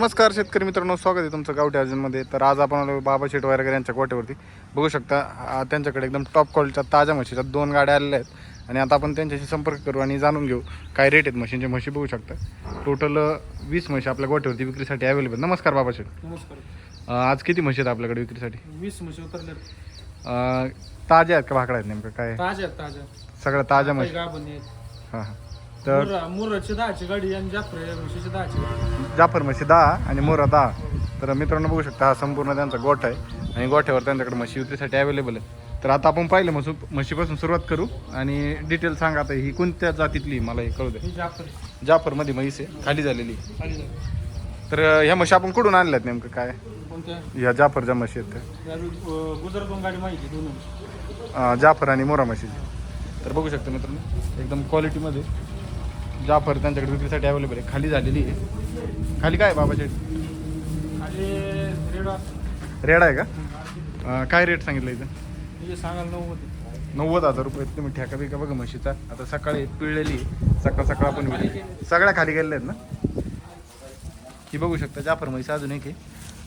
नमस्कार शेतकरी मित्रांनो स्वागत आहे तुमचं गावठी अर्जनमध्ये. तर आज आपण आलो बाबा शेट वगैरे यांच्या गोट्यावरती बघू शकता त्यांच्याकडे एकदम टॉप क्वालिटीच्या ताज्या म्हशीच्या दोन गाड्या आलेल्या आहेत. आणि आता आपण त्यांच्याशी संपर्क करू आणि जाणून घेऊ काय रेट आहेत म्हशींचे. म्हशी बघू शकता. टोटल वीस म्हशी आपल्या गोट्यावरती विक्रीसाठी अवेलेबल नमस्कार बाबा शेट नमस्कार. आज किती म्हशी आहेत आपल्याकडे विक्रीसाठी? वीस म्हशी उतरल्या ताज्या आहेत का भाकड्या आहेत नेमकं? काय? ताज्या ताज्या सगळ्या ताज्या म्हशी. हां हां. तर मुर्राची दहाची गाडी आणि जाफर म्हशीची दहाची गाडी जाफर म्हशी दहा आणि मोरा दहा तर मित्रांनो बघू शकता हा संपूर्ण त्यांचा गोठा आहे आणि गोठ्यावर त्यांच्याकडे म्हशी विक्रीसाठी अवेलेबल आहे तर आता आपण पाहिलं म्हसू म्हशीपासून सुरुवात करू आणि डिटेल सांगा आता ही कोणत्या जातीतली? मला हे कळू दे जाफर. जाफरमध्ये म्हैस आहे खाली झालेली. तर ह्या म्हशी आपण कुठून आणल्यात नेमकं काय कोणत्या ह्या जाफरच्या म्हशी आहेत त्या. या बी- अं, गुजरातून गाडी माहिती दोन म्हशी. अं, जाफर आणि मोरा म्हशीची तर बघू शकता मित्रांनो एकदम क्वालिटीमध्ये जाफर त्यांच्याकडे विक्रीसाठी अवेलेबल आहे. खाली झालेली आहे. खाली काय बाबाचे खाली रेडा आहे. का? अं, काय रेट सांगितलं इथं? नऊ होते नव्वद हजार रुपये तुम्ही ठेका बिका बघा म्हशीचा. आता सकाळी पिळलेली आहे. सकाळ सकाळ आपण विकली. सगळ्या खाली गेलेल्या आहेत ना? ही बघू शकता. जाफर म्हैस अजून एक आहे.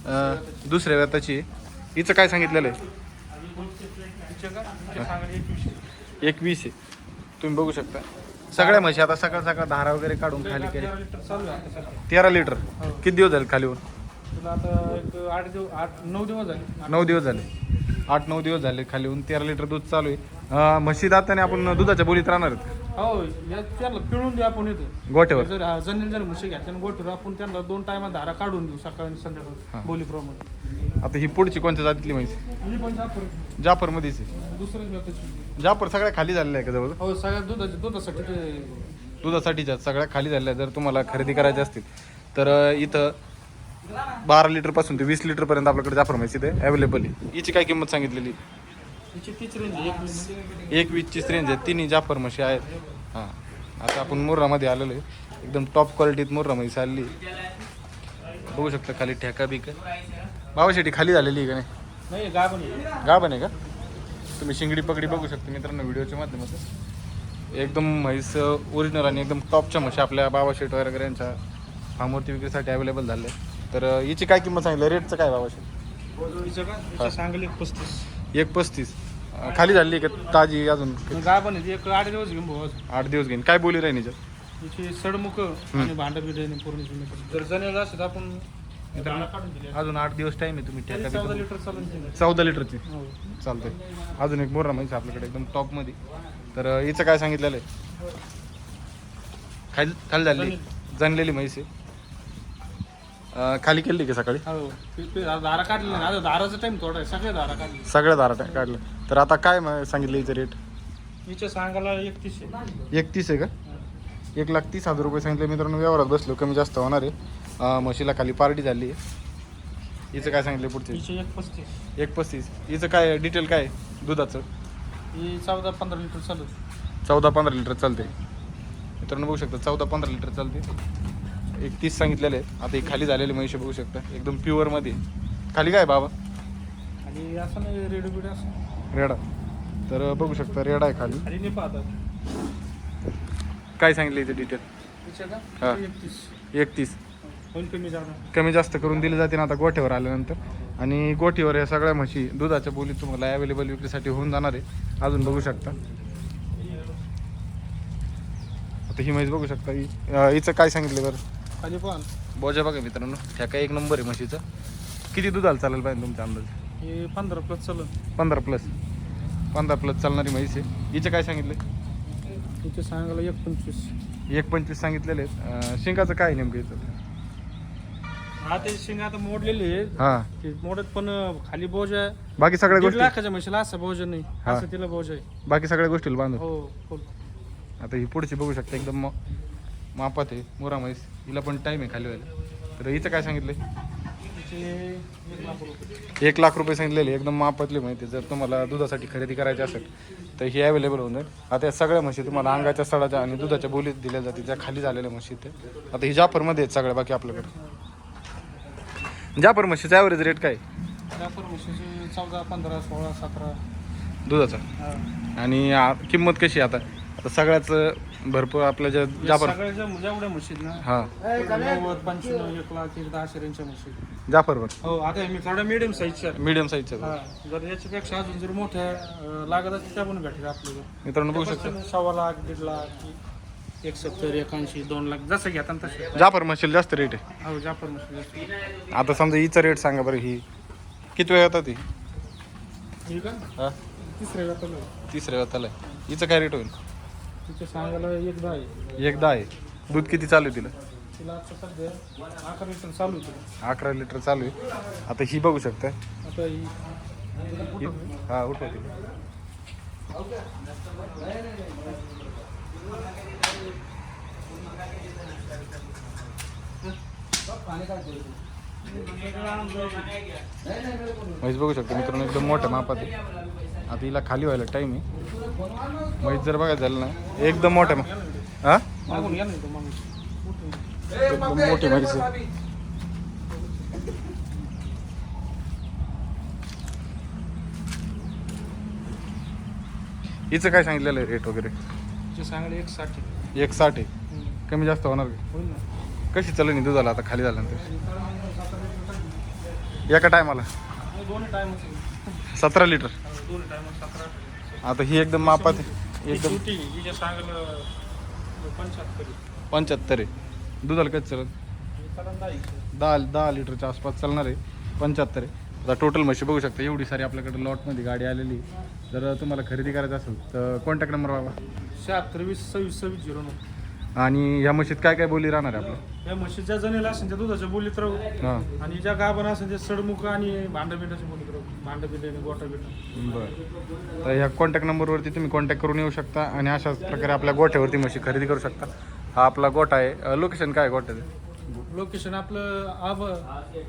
अं, दुसऱ्या व्यताची आहे. हिचं काय सांगितलेलं आहे? तिचे का? तिचे सांगायला एकवीसशे. एक वीस आहे. तुम्ही बघू शकता. सगळ्या म्हशी आता सकाळ सकाळ धारा वगैरे काढून खाली केले. तेरा लिटर चालू आहे आता सध्या. तेरा लिटर? हो. किती दिवस झाले खालीवर तुला आता एक आठ दिवस आठ नऊ दिवस झाले. नऊ दिवस झाले. आठ नऊ दिवस झाले खाली होऊन तेरा लिटर दूध चालू आहे. अं, म्हशी दाताने आपण दुधाच्या बोलीत राहणार आहेत. हो या त्याला पिळून देऊ आपण येतो गोठ्यावर? जर हा, जणेल जर म्हशी घ्यायच्या आपण त्यांना दोन टायमा धारा काढून देऊ सकाळी आणि हा. संध्याकाळी बोलीप्रमाणे आता ही पुढची कोणत्या जातीतली म्हैस? ही पण जाफर. जाफरमध्येच आहे. दुसरंच व्यक्तीची जाफर सगळ्या खाली झालेल्या आहे का जवळ हो सगळ्या दुधाच्या दुधासाठी ते दुधासाठीच्या सगळ्या खाली झालेल्या. जर तुम्हाला खरेदी करायची असतील तर अं, इथं बारा लिटरपासून ते वीस लिटरपर्यंत आपल्याकडे जाफर म्हैस इथे अवेलेबल आहे. हिची काय किंमत सांगितलेली? रेंज आहे, एक वीस. एक वीसचीच रेंज आहे. तिन्ही जाफर म्हशी आहेत. हां. आता आपण मुर्रामध्ये आलेलो आहे. एकदम टॉप क्वालिटीत मुर्रा म्हैस आलेली आहे. बघू शकता खाली ठेका बिका बाबाशेटी खाली झालेली आहे का नाही? नाही गाभण आहे. का? तुम्ही शिंगडी पगडी बघू शकता मित्रांनो व्हिडिओच्या माध्यमातून. एकदम म्हैस ओरिजिनल आणि एकदम टॉपच्या म्हशी आपल्या बाबा शेट वगैरे यांच्या फार्मवरती विक्रीसाठी अवेलेबल झाले तर हिची काय किंमत सांगितलं? रेटचं काय बाबा शेट तिचं का? तिचं सांगली पस्तीस. एक पस्तीस. खाली झाली का ताजी अजून? गाभण आहे ती एक आठ दिवस घेऊन भाऊ आठ दिवस घेईन. काय बोली राहील हिच्यात तिची सडमुख आणि भांड बिड पूर्ण जुने जर जणेल असेल तर आपण धारा काढून दिली. अजून आठ दिवस टाइम आहे तुम्ही तरी ठेका चौदा बिका- लिटर चालून दिली. चौदा लिटरची? हो. चालतंय. अजून एक म्हैस आहे आपल्याकडे एकदम टॉपमध्ये तर अं, हिचं काय सांगितलेलं आहे? खाली खाली झाली जनलेली म्हैस आहे. अं, खाली केली का सकाळी? हो. ते- ते धारा काढली नाही आता धाराचा टाइम थोडा आहे. सगळे धारा काढली. सगळ्या दारा टा- तर आता काय म- सांगितलं हिचं रेट हिच्या सांगायला एकतीस आहे. एकतीस आहे का? एक लाख तीस हजार रुपये सांगितलं. मित्रांनो व्यवहारात बसलो. कमी जास्त होणार आहे. अं, म्हशीला खाली पार्टी झाली आहे. हिचं काय सांगितलं पुढचे? हिचे एक पस्तीस. एक पस्तीस. हिचं काय डिटेल काय आहे? दुधाचं? ही चौदा पंधरा लिटर चालू चौदा पंधरा लिटर चालते मित्रांनो बघू शकता. चौदा पंधरा लिटर चालते एक तीस सांगितलेले आहे आता ही खाली झालेली म्हैशी बघू शकता. एकदम प्युअरमध्ये खाली काय बाबा? आणि असं नाही रेडिओ बिडिओ असं. रेडा. तर बघू शकता रेडा आहे खाली. काय सांगितलं इथे डिटेल हा. एकतीस. कमी जाणार? कमी जास्त करून दिली जाते ना आता गोठ्यावर आल्यानंतर. आणि गोठीवर या सगळ्या म्हशी दुधाच्या बोलीत तुम्हाला अवेलेबल विक्रीसाठी होऊन जाणार आहे. अजून बघू शकता. आता ही म्हैस बघू शकता. हिचं काय सांगितलं बरं? खाली पण. बोजा बघा मित्रांनो ठेका एक नंबर आहे म्हशीचा. किती दुधाला चालेल पाहिजे तुमच्या अंदाज? हे पंधरा प्लस चालू पंधरा प्लस पंधरा प्लस चालणारी म्हैस आहे. हिचं काय सांगितलं तिचे सांगायला एक पंचवीस. एक पंचवीस सांगितलेले आहेत. अं, शिंगाचं काय नेमकं हा ते शिंग आता मोडलेली आहे हां. ते मोडत पण खाली बोज आहे. बाकी सगळ्या दीड गोष्टी लाखाच्या म्हशीला असं बोज नाही. हा. असं तिला बोज आहे. बाकी सगळ्या गोष्टीला बांधून. हो फुल. आता ही पुढची बघू शकता एकदम मा- मापात आहे मोरा म्हैस हिला पण टाईम आहे खाली व्हायला. तर हिचं काय सांगितलंय? तिचे एक लाख रुपये सांगितलेले एकदम मापातली माहिती जर तुम्हाला दुधासाठी खरेदी करायची असेल तर ही अवेलेबल होऊन जाईल. आता या सगळ्या म्हशी तुम्हाला अंगाच्या सडाच्या आणि दुधाच्या बोलीत दिल्या जातील ज्या खाली झालेल्या म्हशी ते आता ही जाफरमध्ये आहेत सगळ्या बाकी आपल्याकडे. जाफर म्हशीचा ॲव्हरेज रेट काय? जाफर म्हशीचे चौदा पंधरा सोळा सतरा. दुधाचा. आणि किंमत कशी आहे आता? आता सगळ्याच भरपूर आपल्या ज्या या जाफर. सगळ्याच्या जेवढ्या म्हशीत ना? हा. नव्वद पंच्याण्णव एक लाख एक दहा शेऱ्यांच्या म्हशी जाफरवर. हो आता मी थोड्या मिडियम साईजच्या मीडियम साईजच्या हा जर याच्यापेक्षा अजून जर मोठ्या अं, लागत असतील त्या पण भेटेल आपल्याला. मित्रांनो बघू शकता. त्यापासून सव्वा लाख दीड लाख एक सत्तर एकाऐंशी दोन लाख जसं घेतात तसं जाफर म्हशील जास्त रेट आहे. हो जाफर म्हशी जास्त. आता समजा हिचा रेट सांगा बरं ही. किती वेळ येतात ती? ठीक आहे हा. तिसऱ्या व्यापाला तिसऱ्या वेळाला आहे हिचं काय रेट होईल? तिच्या सांगायला एक दहा आहे. एकदा आहे. दूध किती चालू आहे तिला? तिला आता सध्या अकरा लिटर चालू आहे तिला. अकरा लिटर चालू आहे. आता ही बघू शकता. आता ही ही- हा म्हैस बघू शकतो मित्रांनो एकदम मोठ्या मापात आहे. आता हिला खाली व्हायला टाईम आहे. म्हैस जर बघायचं झालं ना एकदम मोठ्या मा हा? एकदम मोठी म्हैस हिचं काय सांगितलेलं आहे रेट वगैरे? एक साठी एक साठ आहे. कमी जास्त होणार का? कशी चालू नाही दुधाला आता खाली झाल्यानंतर? एका टायमाला? सतरा लिटर. दोन्ही टाइम सतरा आता ही एकदम मापात. एकदम पंच्याहत्तर पंच्याहत्तर आहे. दुधाला कधी चालत? दहा दहा लिटरच्या आसपास चालणार आहे. पंच्याहत्तर आहे. आता टोटल म्हशी बघू शकता. एवढी सारी आपल्याकडे लॉटमध्ये गाडी आलेली आहे. जर तुम्हाला खरेदी करायचं असेल तर कॉन्टॅक्ट नंबर बाबा. शहात्तर वीस सव्वीस सव्वीस झिरो नऊ. आणि ह्या म्हशीत काय काय बोली राहणार आहे आपल्या? या म्हशीच्या जणेला असेल त्या दुधाच्या बोलीत राहू. हां. आणि ज्या गाभण असेल ते सडमुख आणि भांडं बिंडाच्या बोलीत भांडं बिंड आणि गोटा बिंड बरं. तर ह्या कॉन्टॅक्ट नंबरवरती तुम्ही कॉन्टॅक्ट करून येऊ शकता आणि अशाच प्रकारे आपल्या गोठ्यावरती म्हशी खरेदी करू शकता. हा आपला गोठा आहे. लोकेशन काय गोठ्याचं? लोकेशन आपलं आब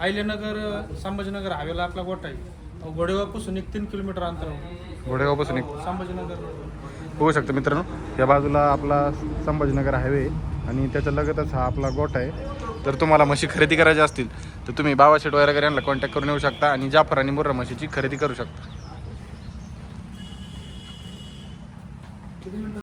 आयल्यानगर संभाजीनगर हायवेला आपला गोठा आहे. घोडेगावपासून एक तीन किलोमीटर अंतर आहे. घोडेगावपासून एक? संभाजीनगर. बघू शकता मित्रांनो. या बाजूला आपला संभाजीनगर हायवे आहे आणि त्याच्या लगतच हा आपला गोठा आहे. जर तुम्हाला म्हशी खरेदी करायच्या असतील तर तुम्ही बाबा शेट वगैरे यांना कॉन्टॅक्ट करून येऊ शकता आणि जाफर आणि मुर्रा म्हशीची खरेदी करू शकता.